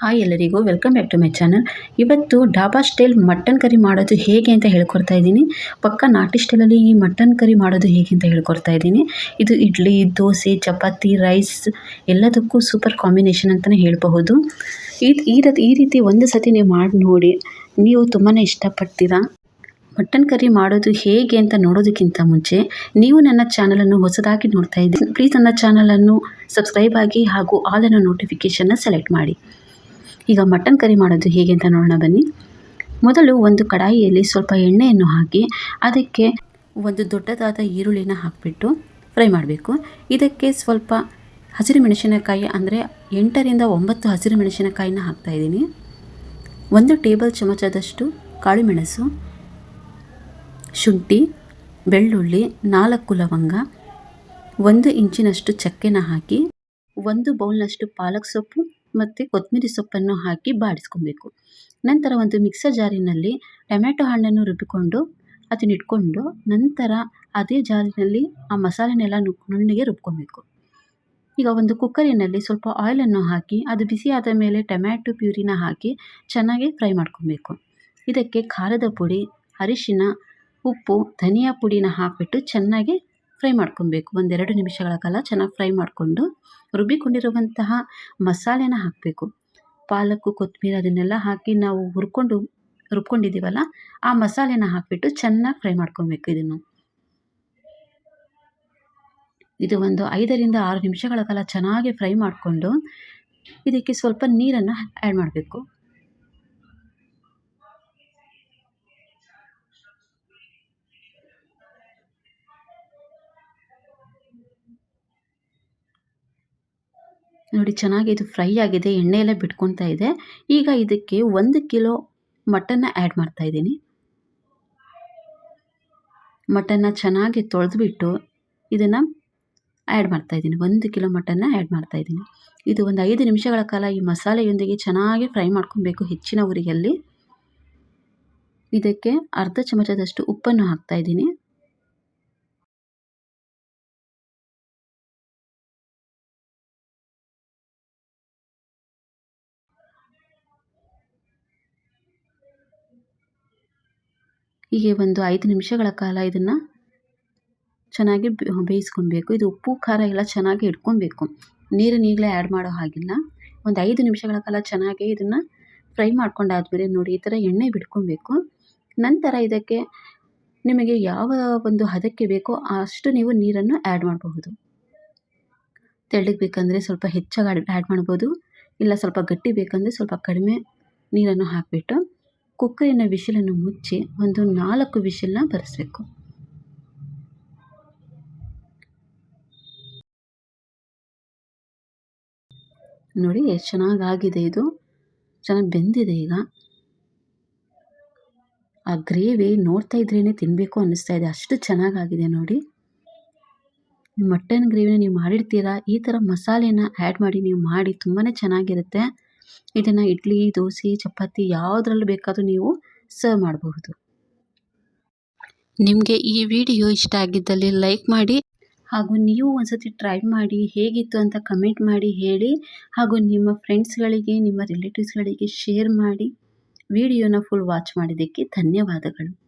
Hi ಎಲ್ಲರಿಗೂ welcome back to my channel ಇವತ್ತು dhaba style mutton curry ಮಾಡೋದು ಹೇಗೆ ಅಂತ ಹೇಳ್ಕೊಡ್ತಾ ಇದ್ದೀನಿ. ಪಕ್ಕ ನಾಟಿ ಸ್ಟೈಲಲ್ಲಿ ಈ ಮಟನ್ ಕರಿ ಮಾಡೋದು ಹೇಗೆ ಅಂತ ಹೇಳ್ಕೊಡ್ತಾ ಇದ್ದೀನಿ. ಇದು ಇಡ್ಲಿ, ದೋಸೆ, ಚಪಾತಿ ರೈಸ್ ಎಲ್ಲದಕ್ಕೂ ಸೂಪರ್ ಕಾಂಬಿನೇಷನ್ ಅಂತಲೇ ಹೇಳಬಹುದು. ರೀತಿ ಈ ರೀತಿ ಒಂದು ಸತಿ ನೀವು ಮಾಡಿ ನೋಡಿ, ನೀವು ತುಂಬಾ ಇಷ್ಟಪಡ್ತೀರಾ. ಮಟನ್ ಕರಿ ಮಾಡೋದು ಹೇಗೆ ಅಂತ ನೋಡೋದಕ್ಕಿಂತ ಮುಂಚೆ, ನೀವು ನನ್ನ ಚಾನಲನ್ನು ಹೊಸದಾಗಿ ನೋಡ್ತಾ ಇದ್ದೀನಿ ಪ್ಲೀಸ್ ನನ್ನ ಚಾನಲನ್ನು ಸಬ್ಸ್ಕ್ರೈಬ್ ಆಗಿ ಹಾಗೂ ಆಲ್ ಅನ್ನೋ ನೋಟಿಫಿಕೇಷನ್ನ ಸೆಲೆಕ್ಟ್ ಮಾಡಿ. ಈಗ ಮಟನ್ ಕರಿ ಮಾಡೋದು ಹೇಗೆ ಅಂತ ನೋಡೋಣ ಬನ್ನಿ. ಮೊದಲು ಒಂದು ಕಡಾಯಿಯಲ್ಲಿ ಸ್ವಲ್ಪ ಎಣ್ಣೆಯನ್ನು ಹಾಕಿ, ಅದಕ್ಕೆ ಒಂದು ದೊಡ್ಡದಾದ ಈರುಳ್ಳಿನ ಹಾಕಿಬಿಟ್ಟು ಫ್ರೈ ಮಾಡಬೇಕು. ಇದಕ್ಕೆ ಸ್ವಲ್ಪ ಹಸಿರು ಮೆಣಸಿನಕಾಯಿ ಅಂದರೆ ಎಂಟರಿಂದ ಒಂಬತ್ತು ಹಸಿರು ಮೆಣಸಿನಕಾಯಿನ ಹಾಕ್ತಾಯಿದ್ದೀನಿ ಒಂದು ಟೇಬಲ್ ಚಮಚದಷ್ಟು ಕಾಳುಮೆಣಸು, ಶುಂಠಿ, ಬೆಳ್ಳುಳ್ಳಿ, ನಾಲ್ಕು ಲವಂಗ, ಒಂದು ಇಂಚಿನಷ್ಟು ಚಕ್ಕೆನ ಹಾಕಿ, ಒಂದು ಬೌಲ್ನಷ್ಟು ಪಾಲಕ್ ಸೊಪ್ಪು ಮತ್ತು ಕೊತ್ತಂಬರಿ ಸೊಪ್ಪನ್ನು ಹಾಕಿ ಬಾಡಿಸ್ಕೊಬೇಕು. ನಂತರ ಒಂದು ಮಿಕ್ಸರ್ ಜಾರಿನಲ್ಲಿ ಟೊಮ್ಯಾಟೊ ಹಣ್ಣನ್ನು ರುಬ್ಬಿಕೊಂಡು ಅದನ್ನಿಟ್ಕೊಂಡು ನಂತರ ಅದೇ ಜಾರಿನಲ್ಲಿ ಆ ಮಸಾಲೆನೆಲ್ಲ ನುಣ್ಣಗೆ ರುಬ್ಕೊಬೇಕು. ಈಗ ಒಂದು ಕುಕ್ಕರಿನಲ್ಲಿ ಸ್ವಲ್ಪ ಆಯಿಲನ್ನು ಹಾಕಿ ಅದು ಬಿಸಿ ಆದ ಮೇಲೆ ಟೊಮ್ಯಾಟೊ ಪ್ಯೂರಿನ ಹಾಕಿ ಚೆನ್ನಾಗಿ ಫ್ರೈ ಮಾಡ್ಕೊಬೇಕು. ಇದಕ್ಕೆ ಖಾರದ ಪುಡಿ, ಅರಿಶಿನ, ಉಪ್ಪು, ಧನಿಯಾ ಪುಡಿನ ಹಾಕಿಬಿಟ್ಟು ಚೆನ್ನಾಗಿ ಫ್ರೈ ಮಾಡ್ಕೊಬೇಕು. ಒಂದೆರಡು ನಿಮಿಷಗಳ ಕಾಲ ಚೆನ್ನಾಗಿ ಫ್ರೈ ಮಾಡಿಕೊಂಡು ರುಬ್ಬಿಕೊಂಡಿರುವಂತಹ ಮಸಾಲೆನ ಹಾಕಬೇಕು. ಪಾಲಕ್ಕು ಕೊತ್ತಂಬರಿ ಅದನ್ನೆಲ್ಲ ಹಾಕಿ ನಾವು ಹುರ್ಕೊಂಡು, ರುಬ್ಕೊಂಡಿದ್ದೀವಲ್ಲ, ಆ ಮಸಾಲೆನ ಹಾಕಿಬಿಟ್ಟು ಚೆನ್ನಾಗಿ ಫ್ರೈ ಮಾಡ್ಕೊಬೇಕು ಇದನ್ನು. ಇದು ಒಂದು ಐದರಿಂದ ಆರು ನಿಮಿಷಗಳ ಕಾಲ ಚೆನ್ನಾಗಿ ಫ್ರೈ ಮಾಡಿಕೊಂಡು, ಇದಕ್ಕೆ ಸ್ವಲ್ಪ ನೀರನ್ನು ಆ್ಯಡ್ ಮಾಡಬೇಕು. ನೋಡಿ, ಚೆನ್ನಾಗಿ ಇದು ಫ್ರೈ ಆಗಿದೆ ಎಣ್ಣೆ ಎಲ್ಲ ಬಿಟ್ಕೊತಾ ಇದೆ. ಈಗ ಇದಕ್ಕೆ ಒಂದು ಕಿಲೋ ಮಟನ್ನ ಆ್ಯಡ್ ಮಾಡ್ತಾ ಇದ್ದೀನಿ. ಮಟನ್ನ ಚೆನ್ನಾಗಿ ತೊಳೆದುಬಿಟ್ಟು ಇದನ್ನು ಆ್ಯಡ್ ಮಾಡ್ತಾ ಇದ್ದೀನಿ. ಒಂದು ಕಿಲೋ ಮಟನ್ನ ಆ್ಯಡ್ ಮಾಡ್ತಾ ಇದ್ದೀನಿ. ಇದು ಒಂದು ಐದು ನಿಮಿಷಗಳ ಕಾಲ ಈ ಮಸಾಲೆಯೊಂದಿಗೆ ಚೆನ್ನಾಗಿ ಫ್ರೈ ಮಾಡ್ಕೊಬೇಕು ಹೆಚ್ಚಿನ ಉರಿಯಲ್ಲಿ ಇದಕ್ಕೆ ಅರ್ಧ ಚಮಚದಷ್ಟು ಉಪ್ಪನ್ನು ಹಾಕ್ತಾ ಹೀಗೆ ಒಂದು ಐದು ನಿಮಿಷಗಳ ಕಾಲ ಇದನ್ನು ಚೆನ್ನಾಗಿ ಬೇಯಿಸ್ಕೊಬೇಕು. ಇದು ಉಪ್ಪು, ಖಾರ ಎಲ್ಲ ಚೆನ್ನಾಗಿ ಇಟ್ಕೊಬೇಕು. ನೀರನ್ನು ಈಗಲೇ ಆ್ಯಡ್ ಮಾಡೋ ಹಾಗಿಲ್ಲ. ಒಂದು ಐದು ನಿಮಿಷಗಳ ಕಾಲ ಚೆನ್ನಾಗಿ ಇದನ್ನು ಫ್ರೈ ಮಾಡ್ಕೊಂಡಾದ್ಮೇಲೆ ನೋಡಿ, ಈ ಥರ ಎಣ್ಣೆ ಬಿಟ್ಕೊಬೇಕು. ನಂತರ ಇದಕ್ಕೆ ನಿಮಗೆ ಯಾವ ಒಂದು ಹದಕ್ಕೆ ಬೇಕೋ ಅಷ್ಟು ನೀವು ನೀರನ್ನು ಆ್ಯಡ್ ಮಾಡಬಹುದು. ತೆಳ್ಳಗೆ ಬೇಕಂದರೆ ಸ್ವಲ್ಪ ಹೆಚ್ಚಾಗಿ ಆ್ಯಡ್ ಮಾಡ್ಬೋದು. ಇಲ್ಲ ಸ್ವಲ್ಪ ಗಟ್ಟಿ ಬೇಕಂದರೆ ಸ್ವಲ್ಪ ಕಡಿಮೆ ನೀರನ್ನು ಹಾಕಿಬಿಟ್ಟು ಕುಕ್ಕರಿನ ವಿಶಿಲನ್ನು ಮುಚ್ಚಿ ಒಂದು ನಾಲ್ಕು ವಿಶಿಲನ್ನ ಬರೆಸಬೇಕು. ನೋಡಿ ಎಷ್ಟು ಚೆನ್ನಾಗಾಗಿದೆ ಇದು. ಚೆನ್ನಾಗಿ ಬೆಂದಿದೆ ಈಗ. ಆ ಗ್ರೇವಿ ನೋಡ್ತಾ ಇದ್ರೇ ತಿನ್ನಬೇಕು ಅನ್ನಿಸ್ತಾ ಇದೆ. ಅಷ್ಟು ಚೆನ್ನಾಗಾಗಿದೆ ನೋಡಿ. ಮಟನ್ ಗ್ರೇವಿನ ನೀವು ಮಾಡಿರ್ತೀರಾ? ಈ ಥರ ಮಸಾಲೆನ ಆ್ಯಡ್ ಮಾಡಿ ನೀವು ಮಾಡಿ ತುಂಬಾ ಚೆನ್ನಾಗಿರುತ್ತೆ. ಇದನ್ನು ಇಡ್ಲಿ, ದೋಸೆ, ಚಪಾತಿ ಯಾವುದ್ರಲ್ಲಿ ಬೇಕಾದರೂ ನೀವು ಸರ್ವ್ ಮಾಡಬಹುದು. ನಿಮಗೆ ಈ ವಿಡಿಯೋ ಇಷ್ಟ ಆಗಿದ್ದಲ್ಲಿ ಲೈಕ್ ಮಾಡಿ ಹಾಗೂ ನೀವು ಒಂದ್ಸತಿ ಟ್ರೈ ಮಾಡಿ ಹೇಗಿತ್ತು ಅಂತ ಕಮೆಂಟ್ ಮಾಡಿ ಹೇಳಿ ಹಾಗೂ ನಿಮ್ಮ ಫ್ರೆಂಡ್ಸ್ಗಳಿಗೆ ನಿಮ್ಮ ರಿಲೇಟಿವ್ಸ್ಗಳಿಗೆ ಶೇರ್ ಮಾಡಿ. ವಿಡಿಯೋನ ಫುಲ್ ವಾಚ್ ಮಾಡಿದ್ದಕ್ಕೆ ಧನ್ಯವಾದಗಳು.